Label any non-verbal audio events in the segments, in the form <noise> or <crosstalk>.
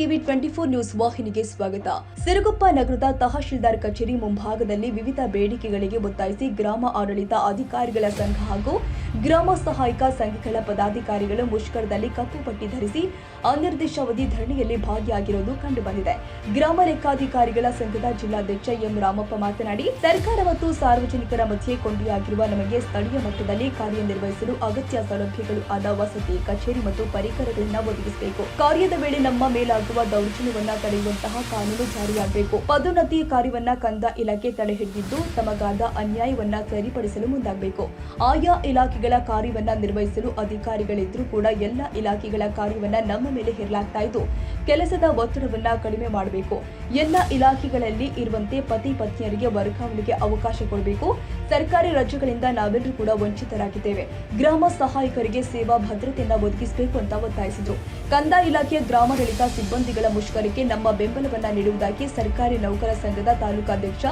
TV twenty four news ವಾಹಿನಿಗೆ ಸ್ವಾಗತ. ಸಿರುಗುಪ್ಪ ನಗರದ ತಹಶೀಲ್ದಾರ್ ಕಚೇರಿ ಮುಂಭಾಗದಲ್ಲಿ ವಿವಿಧ ಬೇಡಿಕೆಗಳಿಗೆ ಒತ್ತಾಯಿಸಿ ಗ್ರಾಮ ಆಡಳಿತ ಅಧಿಕಾರಿಗಳ ಸಂಘ ಹಾಗೂ ಗ್ರಾಮ ಸಹಾಯಕ ಸಂಘಗಳ ಪದಾಧಿಕಾರಿಗಳು ಮುಷ್ಕರದಲ್ಲಿ ಕಪ್ಪು ಪಟ್ಟಿ ಧರಿಸಿ ಅನಿರ್ದಿಷ್ಟಾವಧಿ ಧರಣಿಯಲ್ಲಿ ಭಾಗಿಯಾಗಿರುವುದು ಕಂಡುಬಂದಿದೆ. ಗ್ರಾಮ ಲೆಕ್ಕಾಧಿಕಾರಿಗಳ ಸಂಘದ ಜಿಲ್ಲಾಧ್ಯಕ್ಷ ಎಂ ರಾಮಪ್ಪ ಮಾತನಾಡಿ, ಸರ್ಕಾರ ಮತ್ತು ಸಾರ್ವಜನಿಕರ ಮಧ್ಯೆ ಕೊಂಡಿಯಾಗಿರುವ ನಮಗೆ ಸ್ಥಳೀಯ ಮಟ್ಟದಲ್ಲಿ ಕಾರ್ಯನಿರ್ವಹಿಸಲು ಅಗತ್ಯ ಸೌಲಭ್ಯಗಳು ಆದ ವಸತಿ, ಕಚೇರಿ ಮತ್ತು ಪರಿಕರಗಳನ್ನು ಒದಗಿಸಬೇಕು. ಕಾರ್ಯದ ವೇಳೆ ನಮ್ಮ ಮೇಲಾಗುವ ದೌರ್ಜನ್ಯವನ್ನ ತಡೆಯುವಂತಹ ಕಾನೂನು ಜಾರಿಯಾಗಬೇಕು. ಪದೋನ್ನತಿ ಕಾರ್ಯವನ್ನ ಕಂದ ಇಲಾಖೆ ತಡೆ ಹಿಡಿದಿದ್ದು, ತಮಗಾದ ಅನ್ಯಾಯವನ್ನ ಸರಿಪಡಿಸಲು ಮುಂದಾಗಬೇಕು. ಆಯಾ ಇಲಾಖೆಗಳ ಕಾರ್ಯವನ್ನ ನಿರ್ವಹಿಸಲು ಅಧಿಕಾರಿಗಳಿದ್ರೂ ಕೂಡ ಎಲ್ಲ ಇಲಾಖೆಗಳ ಕಾರ್ಯವನ್ನ ನಮ್ಮ ಮೇಲೆ ಹೇರಲಾಗ್ತಾ ಇದ್ದು, ಕೆಲಸದ ಒತ್ತಡವನ್ನ ಕಡಿಮೆ ಮಾಡಬೇಕು. ಎಲ್ಲ ಇಲಾಖೆಗಳಲ್ಲಿ ಇರುವಂತೆ ಪತಿ ಪತ್ನಿಯರಿಗೆ ವರ್ಗಾವಣೆಗೆ ಅವಕಾಶ ಕೊಡಬೇಕು. ಸರ್ಕಾರಿ ರಜೆಗಳಿಂದ ನಾವೆಲ್ಲರೂ ಕೂಡ ವಂಚಿತರಾಗಿದ್ದೇವೆ. ಗ್ರಾಮ ಸಹಾಯಕರಿಗೆ ಸೇವಾ ಭದ್ರತೆಯನ್ನ ಒದಗಿಸಬೇಕು ಅಂತ ಒತ್ತಾಯಿಸಿದ್ರು. ಕಂದಾಯ ಇಲಾಖೆಯ ಗ್ರಾಮಾಡಳಿತ ಸಿಬ್ಬಂದಿಗಳ ಮುಷ್ಕರಕ್ಕೆ ನಮ್ಮ ಬೆಂಬಲವನ್ನ ನೀಡುವುದಾಗಿ ಸರ್ಕಾರಿ ನೌಕರ ಸಂಘದ ತಾಲೂಕಾಧ್ಯಕ್ಷ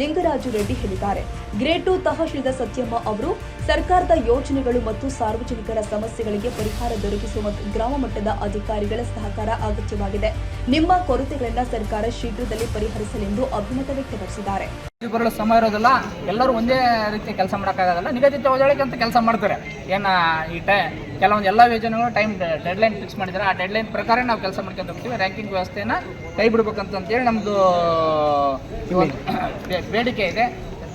ಲಿಂಗರಾಜು ರೆಡ್ಡಿ ಹೇಳಿದ್ದಾರೆ. ಗ್ರೇಡ್ ಟು ತಹಶೀಲ್ದ ಸತ್ಯಮ್ಮ ಅವರು, ಸರ್ಕಾರದ ಯೋಜನೆಗಳು ಮತ್ತು ಸಾರ್ವಜನಿಕರ ಸಮಸ್ಯೆಗಳಿಗೆ ಪರಿಹಾರ ದೊರಕಿಸುವ ಗ್ರಾಮ ಮಟ್ಟದ ಅಧಿಕಾರಿಗಳ ಸಹಕಾರ ಅಗತ್ಯವಾಗಿದೆ. ನಿಮ್ಮ ಕೊರತೆಗಳನ್ನು ಸರ್ಕಾರ ಶೀಘ್ರದಲ್ಲಿ ಪರಿಹರಿಸಲೆಂದು ಅಭಿಮತ ವ್ಯಕ್ತಪಡಿಸಿದ್ದಾರೆ. ಬರಲು ಸಮಯ ಇರೋದಿಲ್ಲ. ಎಲ್ಲರೂ ಒಂದೇ ರೀತಿ ಕೆಲಸ ಮಾಡೋಕ್ಕಾಗೋದಿಲ್ಲ ನಿಗದಿತ ಅವಧಿಯೊಳಗೆ ಅಂತ ಕೆಲಸ ಮಾಡ್ತಾರೆ. ಏನು ಈ ಟೈ ಕೆಲವೊಂದು ಎಲ್ಲ ಯೋಜನೆಗಳು ಟೈಮ್ ಡೆಡ್ಲೈನ್ ಫಿಕ್ಸ್ ಮಾಡಿದ್ದಾರೆ ಆ ಡೆಡ್ಲೈನ್ ಪ್ರಕಾರ ನಾವು ಕೆಲಸ ಮಾಡ್ಕೊಂಡು ಹೋಗ್ತೀವಿ. ರ್ಯಾಂಕಿಂಗ್ ವ್ಯವಸ್ಥೆಯನ್ನು ಕೈ ಬಿಡ್ಬೇಕಂತೇಳಿ ನಮ್ಮದು ಬೇಡಿಕೆ ಇದೆ.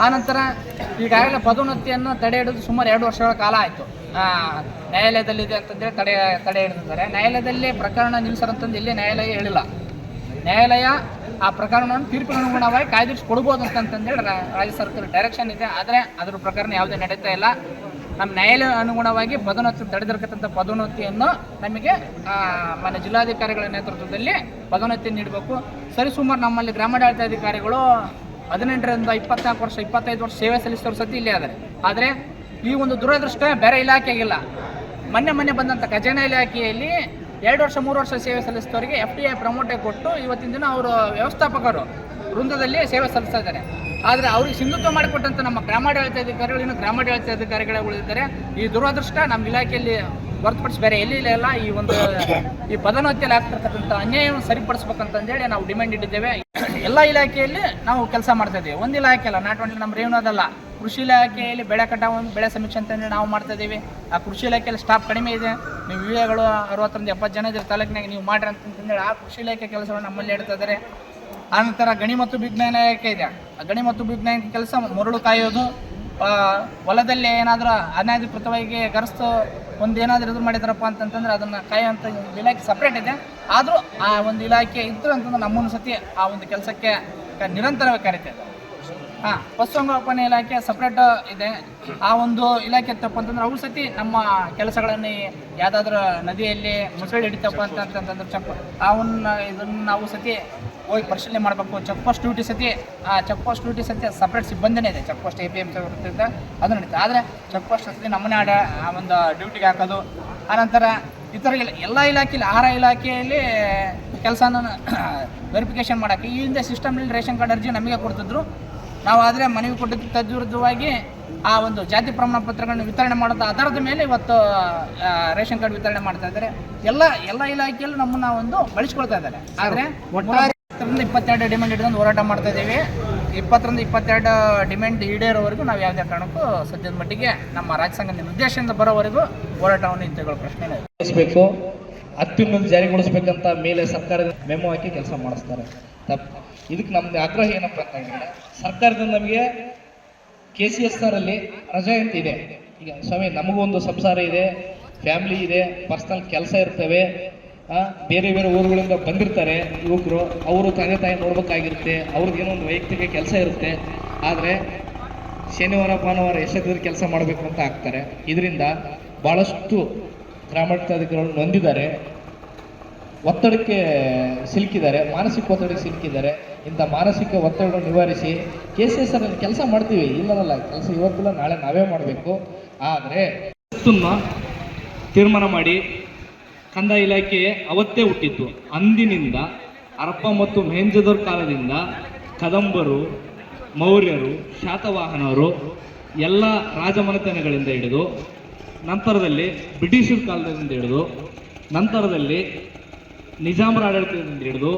ಆನಂತರ ಈಗಾಗಲೇ ಪದೋನ್ನತಿಯನ್ನು ತಡೆ ಹಿಡಿದು ಸುಮಾರು ಎರಡು ವರ್ಷಗಳ ಕಾಲ ಆಯಿತು. ನ್ಯಾಯಾಲಯದಲ್ಲಿದೆ ಅಂತಂದೇಳಿ ತಡೆ ತಡೆ ಹಿಡಿದಿದ್ದಾರೆ. ನ್ಯಾಯಾಲಯದಲ್ಲಿ ಪ್ರಕರಣ ನಿಲ್ಲಿಸರಂತಂದು ಇಲ್ಲಿ ನ್ಯಾಯಾಲಯ ಹೇಳಿಲ್ಲ. ನ್ಯಾಯಾಲಯ ಆ ಪ್ರಕರಣವನ್ನು ತೀರ್ಪಿನ ಅನುಗುಣವಾಗಿ ಕಾಯ್ದಿರಿಸಿ ಕೊಡ್ಬೋದು ಅಂತಂತಂದೇಳಿ ರಾಜ್ಯ ಸರ್ಕಾರ ಡೈರೆಕ್ಷನ್ ಇದೆ. ಆದರೆ ಅದ್ರ ಪ್ರಕರಣ ಯಾವುದೇ ನಡೀತಾ ಇಲ್ಲ. ನಮ್ಮ ನ್ಯಾಯಾಲಯ ಅನುಗುಣವಾಗಿ ಪದೋನ್ನತಿ ತಡೆದಿರ್ತಕ್ಕಂಥ ಪದೋನ್ನತಿಯನ್ನು ನಮಗೆ ಮನೆ ಜಿಲ್ಲಾಧಿಕಾರಿಗಳ ನೇತೃತ್ವದಲ್ಲಿ ಪದೋನ್ನತಿ ನೀಡಬೇಕು. ಸರಿಸುಮಾರು ನಮ್ಮಲ್ಲಿ ಗ್ರಾಮಾಡಳಿತಾಧಿಕಾರಿಗಳು ಹದಿನೆಂಟರಿಂದ ಇಪ್ಪತ್ನಾಲ್ಕು ವರ್ಷ, ಇಪ್ಪತ್ತೈದು ವರ್ಷ ಸೇವೆ ಸಲ್ಲಿಸಿದವರು ಸತಿ ಇಲ್ಲೇ ಆದರೆ. ಆದರೆ ಈ ಒಂದು ದುರದೃಷ್ಟ ಬೇರೆ ಇಲಾಖೆಗಿಲ್ಲ ಮೊನ್ನೆ ಮೊನ್ನೆ ಬಂದಂಥ ಖಜಾನೆ ಇಲಾಖೆಯಲ್ಲಿ ಎರಡು ವರ್ಷ, ಮೂರು ವರ್ಷ ಸೇವೆ ಸಲ್ಲಿಸಿದವರಿಗೆ ಎಫ್ ಡಿ ಐ ಪ್ರಮೋಟೇ ಕೊಟ್ಟು ಇವತ್ತಿನ ದಿನ ಅವರು ವ್ಯವಸ್ಥಾಪಕರು ವೃಂದದಲ್ಲಿ ಸೇವೆ ಸಲ್ಲಿಸ್ತಾ ಇದ್ದಾರೆ. ಆದರೆ ಅವ್ರಿಗೆ ಸಿಂಧುತ್ವ ಮಾಡಿಕೊಟ್ಟಂಥ ನಮ್ಮ ಗ್ರಾಮಾಡಳಿತ ಅಧಿಕಾರಿಗಳು ಇನ್ನು ಗ್ರಾಮಾಡಳಿತ ಅಧಿಕಾರಿಗಳೇ ಉಳಿದಿದ್ದಾರೆ. ಈ ದುರದೃಷ್ಟ ನಮ್ಮ ಇಲಾಖೆಯಲ್ಲಿ ಹೊರತುಪಡಿಸಿ ಬೇರೆ ಎಲ್ಲಿ ಇಲ್ಲ ಈ ಒಂದು ಈ ಪದೋನ್ನತಿಯಲ್ಲಿ ಆಗ್ತಿರ್ತಕ್ಕಂಥ ಅನ್ಯಾಯವನ್ನು ಸರಿಪಡಿಸ್ಬೇಕಂತಂದೇಳಿ ನಾವು ಡಿಮ್ಯಾಂಡ್ ಇಟ್ಟಿದ್ದೇವೆ. ಎಲ್ಲ ಇಲಾಖೆಯಲ್ಲಿ ನಾವು ಕೆಲಸ ಮಾಡ್ತಾ ಇದ್ದೀವಿ. ಒಂದು ಇಲಾಖೆ ಅಲ್ಲ ನಾಟ್ ಓನ್ಲಿ ನಮ್ಮ ರೇವನದಲ್ಲ ಕೃಷಿ ಇಲಾಖೆಯಲ್ಲಿ ಬೆಳೆ ಕಟಾವು ಬೆಳೆ ಸಮೀಕ್ಷೆ ಅಂತಂದರೆ ನಾವು ಮಾಡ್ತಾ ಇದ್ದೀವಿ. ಆ ಕೃಷಿ ಇಲಾಖೆಯಲ್ಲಿ ಸ್ಟಾಫ್ ಕಡಿಮೆ ಇದೆ. ನೀವು ವಿವೇಗಳು ಅರವತ್ತರಿಂದ ಎಪ್ಪತ್ತು ಜನ ಇದ್ರೆ ತಾಲೂಕಿನಾಗ ನೀವು ಮಾಡಿರಿ ಅಂತಂದೇಳಿ ಆ ಕೃಷಿ ಇಲಾಖೆ ಕೆಲಸವನ್ನು ನಮ್ಮಲ್ಲಿ ಹೇಳ್ತಾ ಇದ್ದಾರೆ. ಆನಂತರ ಗಣಿ ಮತ್ತು ವಿಜ್ಞಾನ ಇಲಾಖೆ ಇದೆ. ಆ ಗಣಿ ಮತ್ತು ವಿಜ್ಞಾನ ಕೆಲಸ ಮರಳು ಕಾಯೋದು ಹೊಲದಲ್ಲಿ ಏನಾದರೂ ಅನಧಿಕೃತವಾಗಿ ಗರಸ್ತು ಒಂದು ಏನಾದರೂ ಇದು ಮಾಡಿದಾರಪ್ಪ ಅಂತಂತಂದ್ರೆ ಅದನ್ನು ಕಾಯೋಂಥ ಒಂದು ಇಲಾಖೆ ಸಪ್ರೇಟ್ ಇದೆ. ಆದರೂ ಆ ಒಂದು ಇಲಾಖೆ ಇದ್ರು ಅಂತಂದ್ರೆ ನಮ್ಮನ್ನು ಸತಿ ಆ ಒಂದು ಕೆಲಸಕ್ಕೆ ನಿರಂತರವಾಗಿ ಕರಿತೇವೆ ಹಾಂ ಪಶುಸಂಗೋಪನೆ ಇಲಾಖೆ ಸಪ್ರೇಟ್ ಇದೆ. ಆ ಒಂದು ಇಲಾಖೆ ಇತ್ತಪ್ಪ ಅಂತಂದ್ರೆ ಅವ್ರ ಸತಿ ನಮ್ಮ ಕೆಲಸಗಳನ್ನು ಯಾವುದಾದ್ರೂ ನದಿಯಲ್ಲಿ ಮುಸಳಿ ಹಿಡಿತಪ್ಪ ಅಂತ ಅಂತಂದ್ರೆ ಚೆಕ್ ಅವನ್ನ ಇದನ್ನು ನಾವು ಸತಿ ಹೋಗಿ ಪರಿಶೀಲನೆ ಮಾಡಬೇಕು. ಚೆಕ್ ಪೋಸ್ಟ್ ಡ್ಯೂಟಿ ಸತಿ, ಆ ಚೆಕ್ ಪೋಸ್ಟ್ ಡ್ಯೂಟಿ ಸತಿ ಸಪ್ರೇಟ್ ಸಿಬ್ಬಂದಿನೇ ಇದೆ. Check post A P M ಇರ್ತದೆ ಅದು ನಡೀತದೆ ಆದರೆ ಚೆಕ್ ಪೋಸ್ಟ್ ಸತಿ ನಮ್ಮನೆ ಆಡ ಆ ಒಂದು ಡ್ಯೂಟಿಗೆ ಹಾಕೋದು. ಆನಂತರ ಇತರ ಇಲ್ಲ ಎಲ್ಲ ಇಲಾಖೆಯಲ್ಲಿ ಆಹಾರ ಇಲಾಖೆಯಲ್ಲಿ ಕೆಲಸನ <coughs> ವೆರಿಫಿಕೇಷನ್ ಮಾಡೋಕ್ಕೆ ಈ ಹಿಂದೆ ಸಿಸ್ಟಮ್ನಲ್ಲಿ ರೇಷನ್ ಕಾರ್ಡ್ ಅರ್ಜಿ ನಮಗೆ ಕೊಡ್ತಿದ್ರು. ನಾವು ಆದರೆ ಮನವಿ ಕೊಟ್ಟಿದ್ದ ತದ್ವಿರುದ್ಧವಾಗಿ ಆ ಒಂದು ಜಾತಿ ಪ್ರಮಾಣ ಪತ್ರಗಳನ್ನು ವಿತರಣೆ ಮಾಡೋದು ಆಧಾರದ ಮೇಲೆ ಇವತ್ತು ರೇಷನ್ ಕಾರ್ಡ್ ವಿತರಣೆ ಮಾಡ್ತಾ ಇದ್ದಾರೆ. ಎಲ್ಲ ಎಲ್ಲ ಇಲಾಖೆಯಲ್ಲೂ ನಮ್ಮನ್ನ ಒಂದು ಬಳಸ್ಕೊಳ್ತಾ ಇದ್ದಾರೆ. ಆದರೆ ಒಟ್ಟಾರೆ ಇಪ್ಪತ್ತೆರಡು ಡಿಮ್ಯಾಂಡ್ ಹಿಡಿದು ಹೋರಾಟ ಮಾಡ್ತಾ ಇದ್ದೀವಿ. ಇಪ್ಪತ್ತರಿಂದ ಇಪ್ಪತ್ತೆರಡು ಡಿಮ್ಯಾಂಡ್ ಈಡೇರೋವರೆಗೂ ನಾವು ಯಾವುದೇ ಕಾರಣಕ್ಕೂ ಸದ್ಯದ ಮಟ್ಟಿಗೆ ನಮ್ಮ ರಾಜ್ಯ ಸಂಘದ ನಿರ್ದೇಶನದಿಂದ ಬರೋವರೆಗೂ ಹೋರಾಟವನ್ನು ಹಿಂತೆಗೊಳ್ಳೋ ಪ್ರಶ್ನೆ ಅತ್ಯುನ್ನತ ಜಾರಿಗೊಳಿಸಬೇಕಂತ ಮೇಲೆ ಸರ್ಕಾರದ ಮೆಮೊ ಹಾಕಿ ಕೆಲಸ ಮಾಡಿಸ್ತಾರೆ. ತಪ್ಪು ಇದಕ್ಕೆ ನಮ್ದು ಆಗ್ರಹ ಏನಪ್ಪ ಅಂತ ಹೇಳಿದ್ರೆ, ಸರ್ಕಾರದಿಂದ ನಮಗೆ ಕೆ ಸಿ ಎಸ್ ಆರ್ ಅಲ್ಲಿ ರಜೆ ಅಂತ ಇದೆ ಈಗ ಸ್ವಾಮಿ, ನಮಗೂ ಒಂದು ಸಂಸಾರ ಇದೆ ಫ್ಯಾಮಿಲಿ ಇದೆ ಪರ್ಸನಲ್ ಕೆಲಸ ಇರ್ತವೆ ಬೇರೆ ಬೇರೆ ಊರುಗಳಿಂದ ಬಂದಿರ್ತಾರೆ ಯುವಕರು, ಅವರು ತಂದೆ ತಾಯಿ ನೋಡ್ಬೇಕಾಗಿರುತ್ತೆ ಅವ್ರದ್ದು ಏನೋ ಒಂದು ವೈಯಕ್ತಿಕ ಕೆಲಸ ಇರುತ್ತೆ, ಆದರೆ ಶನಿವಾರ, ಭಾನುವಾರ ಎಷ್ಟೊತ್ತಿದ್ರೆ ಕೆಲಸ ಮಾಡಬೇಕು ಅಂತ ಆಗ್ತಾರೆ. ಇದರಿಂದ ಭಾಳಷ್ಟು ಗ್ರಾಮಾಡಳಿತಾಧಿಕಾರಿಗಳು ನೊಂದಿದ್ದಾರೆ, ಒತ್ತಡಕ್ಕೆ ಸಿಲುಕಿದ್ದಾರೆ, ಮಾನಸಿಕ ಒತ್ತಡಕ್ಕೆ ಸಿಲುಕಿದ್ದಾರೆ. ಇಂಥ ಮಾನಸಿಕ ಒತ್ತಡಗಳನ್ನು ನಿವಾರಿಸಿ ಕೆ ಸಿ ಎಸ್ ಅಲ್ಲಿ ಕೆಲಸ ಮಾಡ್ತೀವಿ. ಇಲ್ಲದಲ್ಲ ಕೆಲಸ ಇವತ್ತಿಲ್ಲ, ನಾಳೆ ನಾವೇ ಮಾಡಬೇಕು. ಆದರೆ ತೀರ್ಮಾನ ಮಾಡಿ ಕಂದಾಯ ಇಲಾಖೆ ಅವತ್ತೇ ಹುಟ್ಟಿತ್ತು. ಅಂದಿನಿಂದ ಹರಪ್ಪ ಮತ್ತು ಮೇಂಜದವ್ರ ಕಾಲದಿಂದ ಕದಂಬರು, ಮೌರ್ಯರು, ಶಾತವಾಹನರು ಎಲ್ಲ ರಾಜಮನೆತನಗಳಿಂದ ಹಿಡಿದು ನಂತರದಲ್ಲಿ ಬ್ರಿಟಿಷರ ಕಾಲದಿಂದ ಹಿಡಿದು ನಂತರದಲ್ಲಿ ನಿಜಾಮರ ಆಡಳಿತದಿಂದ ಹಿಡಿದು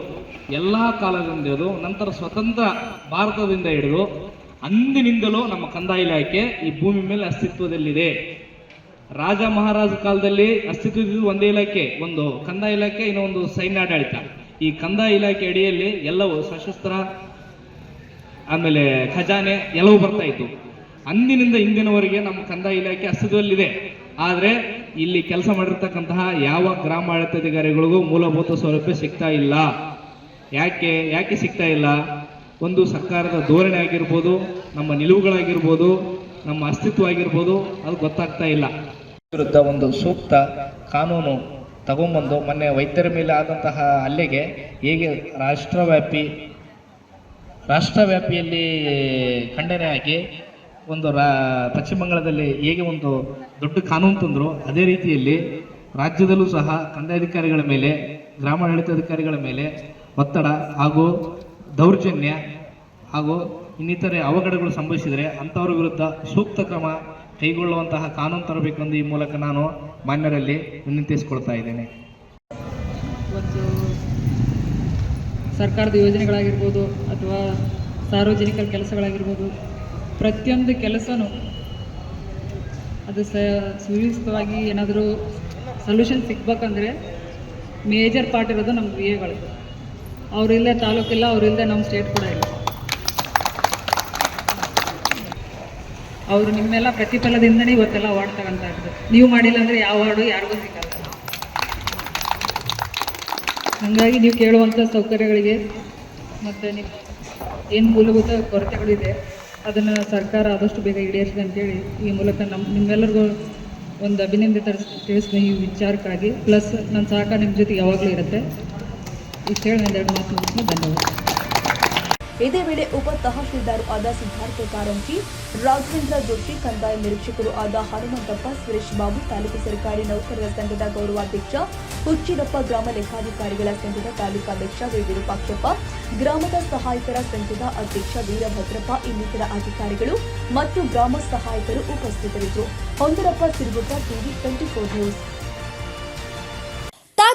ಎಲ್ಲ ಕಾಲದಿಂದ ಹಿಡಿದು, ನಂತರ ಸ್ವತಂತ್ರ ಭಾರತದಿಂದ ಹಿಡಿದು, ಅಂದಿನಿಂದಲೂ ನಮ್ಮ ಕಂದಾಯ ಇಲಾಖೆ ಈ ಭೂಮಿ ಮೇಲೆ ಅಸ್ತಿತ್ವದಲ್ಲಿದೆ. ರಾಜ ಮಹಾರಾಜ ಕಾಲದಲ್ಲಿ ಅಸ್ತಿತ್ವದಿದ್ದು ಒಂದೇ ಇಲಾಖೆ, ಒಂದು ಕಂದಾಯ ಇಲಾಖೆ ಇನ್ನೊಂದು ಸೈನ್ಯ ಆಡಳಿತ. ಈ ಕಂದಾಯ ಇಲಾಖೆ ಅಡಿಯಲ್ಲಿ ಎಲ್ಲವೂ ಸಶಸ್ತ್ರ, ಆಮೇಲೆ ಖಜಾನೆ ಎಲ್ಲವೂ ಬರ್ತಾ ಇತ್ತು. ಅಂದಿನಿಂದ ಇಂದಿನವರೆಗೆ ನಮ್ಮ ಕಂದಾಯ ಇಲಾಖೆ ಅಸ್ತಿತ್ವದಲ್ಲಿದೆ. ಆದರೆ ಇಲ್ಲಿ ಕೆಲಸ ಮಾಡಿರ್ತಕ್ಕಂತಹ ಯಾವ ಗ್ರಾಮ ಆಡಳಿತಾಧಿಕಾರಿಗಳಿಗೂ ಮೂಲಭೂತ ಸೌಲಭ್ಯ ಸಿಗ್ತಾ ಇಲ್ಲ. ಯಾಕೆ ಯಾಕೆ ಸಿಗ್ತಾ ಇಲ್ಲ? ಒಂದು ಸರ್ಕಾರದ ಧೋರಣೆ ಆಗಿರ್ಬೋದು, ನಮ್ಮ ನಿಲುವುಗಳಾಗಿರ್ಬೋದು, ನಮ್ಮ ಅಸ್ತಿತ್ವ ಆಗಿರ್ಬೋದು, ಅದು ಗೊತ್ತಾಗ್ತಾ ಇಲ್ಲ. ವಿರುದ್ಧ ಒಂದು ಸೂಕ್ತ ಕಾನೂನು ತಗೊಂಬಂದು ಮೊನ್ನೆ ವೈದ್ಯರ ಮೇಲೆ ಆದಂತಹ ಹಲ್ಲೆಗೆ ಹೇಗೆ ರಾಷ್ಟ್ರವ್ಯಾಪಿ, ರಾಷ್ಟ್ರವ್ಯಾಪಿಯಲ್ಲಿ ಖಂಡನೆ ಆಗಿ ಒಂದು ರಾ, ಪಶ್ಚಿಮ ಬಂಗಾಳದಲ್ಲಿ ಹೇಗೆ ಒಂದು ದೊಡ್ಡ ಕಾನೂನು ತಂದರು. ಅದೇ ರೀತಿಯಲ್ಲಿ ರಾಜ್ಯದಲ್ಲೂ ಸಹ ಕಂದಾಯಾಧಿಕಾರಿಗಳ ಮೇಲೆ, ಗ್ರಾಮಾಡಳಿತಾಧಿಕಾರಿಗಳ ಮೇಲೆ ಒತ್ತಡ ಹಾಗೂ ದೌರ್ಜನ್ಯ ಹಾಗೂ ಇನ್ನಿತರೆ ಅವಘಡಗಳು ಸಂಭವಿಸಿದರೆ ಅಂಥವ್ರ ವಿರುದ್ಧ ಸೂಕ್ತ ಕ್ರಮ ಕೈಗೊಳ್ಳುವಂತಹ ಕಾನೂನು ತರಬೇಕೆಂದು ಈ ಮೂಲಕ ನಾನು ಮಾನ್ಯರಲ್ಲಿ ವಿನಂತಿಸಿಕೊಳ್ತಾ ಇದ್ದೇನೆ. ಇವತ್ತು ಸರ್ಕಾರದ ಯೋಜನೆಗಳಾಗಿರ್ಬೋದು ಅಥವಾ ಸಾರ್ವಜನಿಕ ಕೆಲಸಗಳಾಗಿರ್ಬೋದು, ಪ್ರತಿಯೊಂದು ಕೆಲಸನೂ ಅದು ಸ ಸುವ್ಯವಸ್ಥಿತವಾಗಿ ಏನಾದರೂ ಸೊಲ್ಯೂಷನ್ ಸಿಗ್ಬೇಕಂದ್ರೆ ಮೇಜರ್ ಪಾರ್ಟ್ ಇರೋದು ನಮ್ಮ ವಿ ಎಗಳು ಅವರಿಲ್ಲದೆ ತಾಲೂಕಿಲ್ಲ ಅವರಿಲ್ಲದೆ ನಮ್ಮ ಸ್ಟೇಟ್ ಕೂಡ ಇಲ್ಲ. ಅವರು ನಿಮ್ಮೆಲ್ಲ ಪ್ರತಿಫಲದಿಂದನೇ ಇವತ್ತೆಲ್ಲ ಅವಾರ್ಡ್ ತಗೊಂತ ಇರ್ತದೆ ನೀವು ಮಾಡಿಲ್ಲ ಅಂದರೆ ಯಾವ ಅವಾರ್ಡು ಯಾರಿಗೂ ಸಿಗಲ್ಲ. ಹಾಗಾಗಿ ನೀವು ಕೇಳುವಂಥ ಸೌಕರ್ಯಗಳಿಗೆ ಮತ್ತು ನಿಮ್ಮ ಏನು ಮೂಲಭೂತ ಕೊರತೆಗಳಿದೆ ಅದನ್ನು ಸರ್ಕಾರ ಆದಷ್ಟು ಬೇಗ ಈಡೇರಿಸಿದೆ ಅಂತೇಳಿ ಈ ಮೂಲಕ ನಮ್ಮ ನಿಮ್ಮೆಲ್ಲರಿಗೂ ಒಂದು ಅಭಿನಂದನೆ ತರಿಸ್ ತಿಳಿಸ್ತೀನಿ ಈ ವಿಚಾರಕ್ಕಾಗಿ. ಪ್ಲಸ್ ನನ್ನ ಸಹಕಾರ ನಿಮ್ಮ ಜೊತೆ ಯಾವಾಗಲೂ ಇರುತ್ತೆ. ಇಷ್ಟು ಹೇಳಿ ಒಂದೆರಡು ಮಾತು ಮುಗಿಸ್ತೀನಿ. ಧನ್ಯವಾದ. ಇದೇ ವೇಳೆ ಉಪ ತಹಶೀಲ್ದಾರ್ ಆದ ಸಿದ್ಧಾರ್ಥ ಕಾರಂಜಿ, ರಾಘವೇಂದ್ರ ಜೋಶಿ ಕಂದಾಯ ನಿರೀಕ್ಷಕರು ಆದ ಹನುಮಂತಪ್ಪ, ಸುರೇಶ್ ಬಾಬು, ತಾಲೂಕು ಸರ್ಕಾರಿ ನೌಕರರ ಸಂಘದ ಗೌರವಾಧ್ಯಕ್ಷ, ಹುಚ್ಚಿರಪ್ಪ ಗ್ರಾಮ ಲೆಕ್ಕಾಧಿಕಾರಿಗಳ ಸಂಘದ ತಾಲೂಕಾಧ್ಯಕ್ಷ ವಿ. ವಿರೂಪಾಕ್ಷಪ್ಪ, ಗ್ರಾಮದ ಸಹಾಯಕರ ಸಂಘದ ಅಧ್ಯಕ್ಷ ವೀರಭದ್ರಪ್ಪ, ಇನ್ನಿತರ ಅಧಿಕಾರಿಗಳು ಮತ್ತು ಗ್ರಾಮ ಸಹಾಯಕರು ಉಪಸ್ಥಿತರಿದ್ದರು. ಹೊಂದರಪ್ಪ ಸಿರುಗುತ್ತ ಟಿವಿ ಟ್ವೆಂಟಿ ಫೋರ್ ನ್ಯೂಸ್.